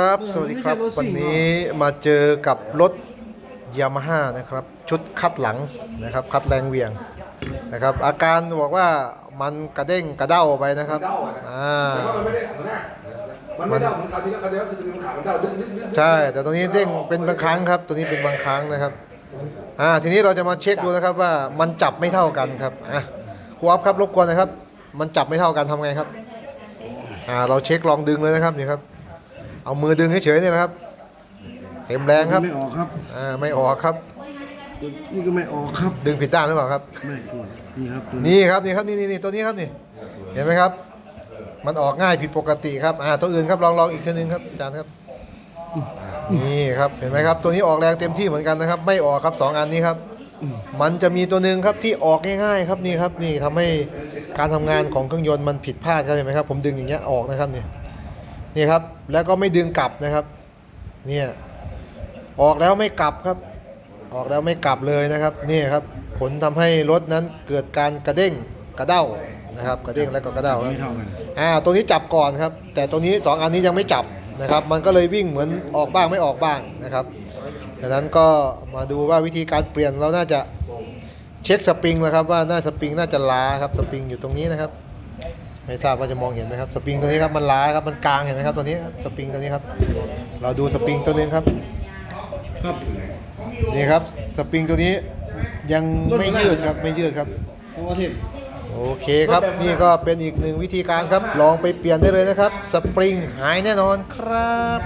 ครับ สวัสดีครับ วันนี้มาเจอกับรถยามาฮ่านะครับ ชุดคัดหลังนะครับ คัดแรงเหวียงนะครับ อาการบอกว่ามันกระเด้งกระเด้าไปนะครับเด้าอะนะอ่าแต่ว่ามันไม่ได้หัวหน้ามันไม่เด้าเหมือนคราวที่แล้วคราวที่แล้วคือมันขามันเด้าดึงดึงดึงใช่ แต่ตัวนี้เด้งเป็นบางครั้งครับ ตัวนี้เป็นบางครั้งนะครับอ่าทีนี้เราจะมาเช็คดูนะครับว่ามันจับไม่เท่ากันครับอะครูอัพครับรบกวนนะครับ มันจับไม่เท่ากันทำไงครับอ่าเราเช็คลองดึงเลยนะครับนี่ครับ เอามือดึงเฉยๆเนี่ยนะครับ เต็มแรงครับ ไม่ออกครับ อ่า ไม่ออกครับ นี่ก็ไม่ออกครับ ดึงผิดด้านหรือเปล่าครับ ไม่ถูกนี่ครับตัวนี่ครับนี่ครับนี่นี่นี่ตัวนี้ครับนี่ เห็นไหมครับ มันออกง่ายผิดปกติครับ อ่า ตัวอื่นครับลองลองอีกทีนึงครับอาจารย์ครับ นี่ครับ เห็นไหมครับ ตัวนี้ออกแรงเต็มที่เหมือนกันนะครับ ไม่ออกครับสองอันนี้ครับ มันจะมีตัวหนึ่งครับที่ออกง่ายๆครับนี่ครับ นี่ทำให้การทำงานของเครื่องยนต์มันผิดพลาดครับเห็นไหมครับ ผมดึงอย่างเงี้ยออกนะครับนี่ นี่ครับ แล้วก็ไม่ดึงกลับนะครับ เนี่ยออกแล้วไม่กลับครับ ออกแล้วไม่กลับเลยนะครับนี่ครับผลทำให้รถนั้นเกิดการกระเด้งกระเด้านะครับ กระเด้งแล้วก็กระเด้าครับไม่เท่ากันอ่าตัวนี้จับก่อนครับ แต่ตัวนี้สองอันนี้ยังไม่จับนะครับ มันก็เลยวิ่งเหมือนออกบ้างไม่ออกบ้างนะครับดังนั้นก็มาดูว่าวิธีการเปลี่ยนเราน่าจะเช็คสปริงแล้วครับว่าหน้าสปริงน่าจะล้าครับสปริงอยู่ตรงนี้นะครับ ไม่ทราบว่าจะมองเห็นไหมครับสปริงตัวนี้ครับมันล้าครับมันกลางเห็นไหมครับตัวนี้ครับสปริงตัวนี้ครับเราดูสปริงตัวนึงครับครับนี่ครับสปริงตัวนี้ยังไม่ยืดครับไม่ยืดครับเพราะว่าเทพโอเคครับนี่ก็เป็นอีกหนึ่งวิธีการครับ ลองไปเปลี่ยนได้เลยนะครับ สปริงหายแน่นอนครับ